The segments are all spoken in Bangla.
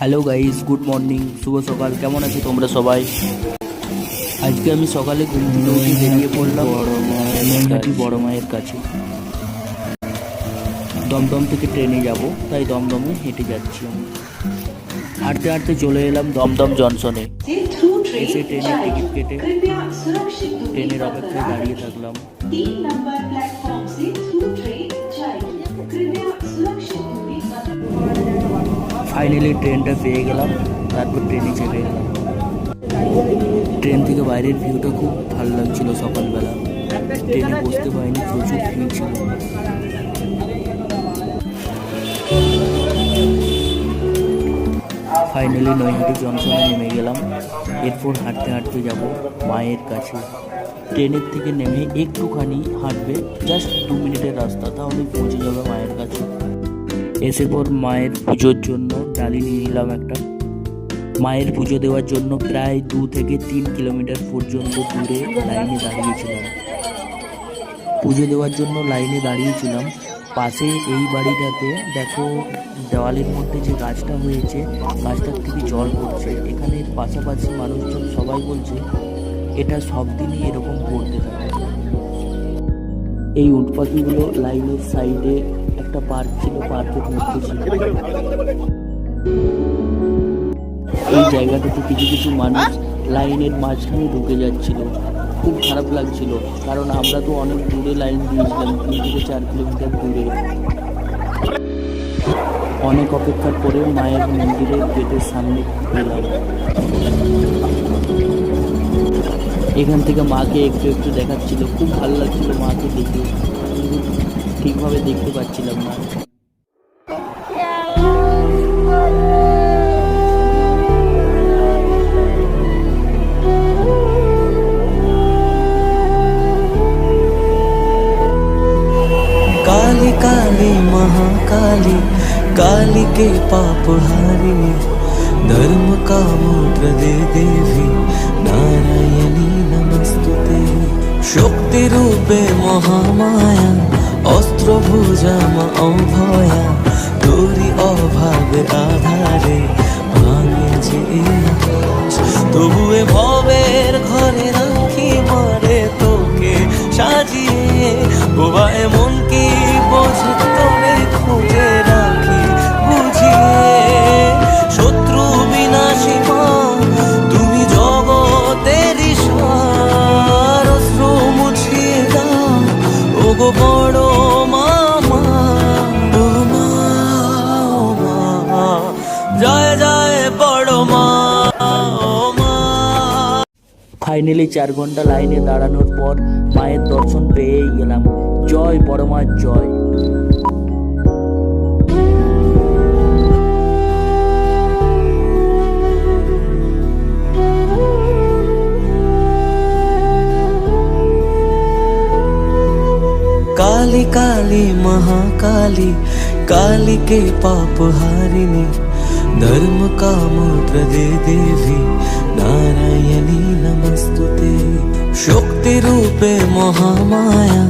হ্যালো গাইস গুড মর্নিং শুভ সকাল কেমন আছো তোমরা সবাই? আজকে আমি সকালে ঘুম থেকে উঠে বেরিয়ে পড়লাম নৈহাটি বড় মায়ের কাছে। দমদম থেকে ট্রেনে যাব তাই দমদমে হেঁটে যাচ্ছি আমি। হাঁটতে হাঁটতে চলে এলাম দমদম জংশনে এসে ট্রেনের টিকিট কেটে ট্রেনের অপেক্ষায় দাঁড়িয়ে থাকলাম। ফাইনালি ট্রেনটা পেয়ে গেলাম। তারপর ট্রেনে চেপে গেলাম ট্রেন থেকে বাইরের ভিউটা খুব ভালো লাগছিল সকালবেলা। ট্রেনে বসতে পারিনি, প্রচুর ভিড় ছিল। ফাইনালি নৈহাটি জংশনে নেমে গেলাম। এরপর হাঁটতে হাঁটতে যাব মায়ের কাছে। ট্রেনের থেকে নেমে একটুখানি হাঁটবে জাস্ট দু মিনিটের রাস্তা তাহলে পৌঁছে যাবে মায়ের কাছে। এসে পর মায়ের পুজোর জন্য ডালি নিয়ে নিলাম একটা। মায়ের পুজো দেওয়ার জন্য প্রায় দু থেকে তিন কিলোমিটার পর্যন্ত দূরে লাইনে দাঁড়িয়েছিলাম পুজো দেওয়ার জন্য লাইনে দাঁড়িয়েছিলাম পাশে এই বাড়িটাতে দেখো দেওয়ালের মধ্যে যে গাছটা হয়েছে, গাছটার থেকে জল পড়ছে। এখানে পাশাপাশি মানুষজন সবাই বলছে, এটা সব দিনই এরকম পড়তে থাকে। এই উট পাখিগুলো লাইনের সাইডে একটা পার্ক ছিল, পার্কের মধ্যে ছিল। এই জায়গাটাতে কিছু কিছু মানুষ লাইনের মাঝখানে ঢুকে যাচ্ছিল। খুব খারাপ লাগছিল, কারণ আমরা তো অনেক দূরে লাইন দিয়েছিলাম, তিন থেকে চার কিলোমিটার দূরে। অনেক অপেক্ষার করে মায়ের মন্দিরের গেটের সামনে এলাম এখান থেকে মাকে একটু একটু দেখাচ্ছিল, খুব ভালো লাগছিল মাকে দেখে। ঠিকভাবে দেখতে পাচ্ছিলাম না। महाकाली काली के पाप हारिणी धर्म काम प्रदे देवी नारायणी नमस्तुते शक्ति रूपे महामाया অস্ত্র ভুজা মা অভয়া তোরি অভাবে আধারে ভাঙে যে আকাশ। তবুয়ে ভবের ঘরে রাখি মারে তোকে সাজিয়ে বোবা এমন কি গো বড় মামা মা জয় জয় বড় মা মা ফাইনালি চার ঘণ্টা লাইনে দাঁড়ানোর পর মায়ের দর্শন পেয়ে গেলাম। জয়, বড় মার জয়। काली काली महाकाली काली के पाप हारिणी धर्म काम प्रदे देवी नारायणी नमस्तुते शक्ति रूपे महामाया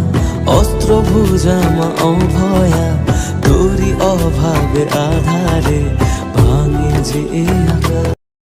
অস্ত্র ভুজা মা অভয়া তোরি অভাবে আধারে ভাঙে যে আকাশ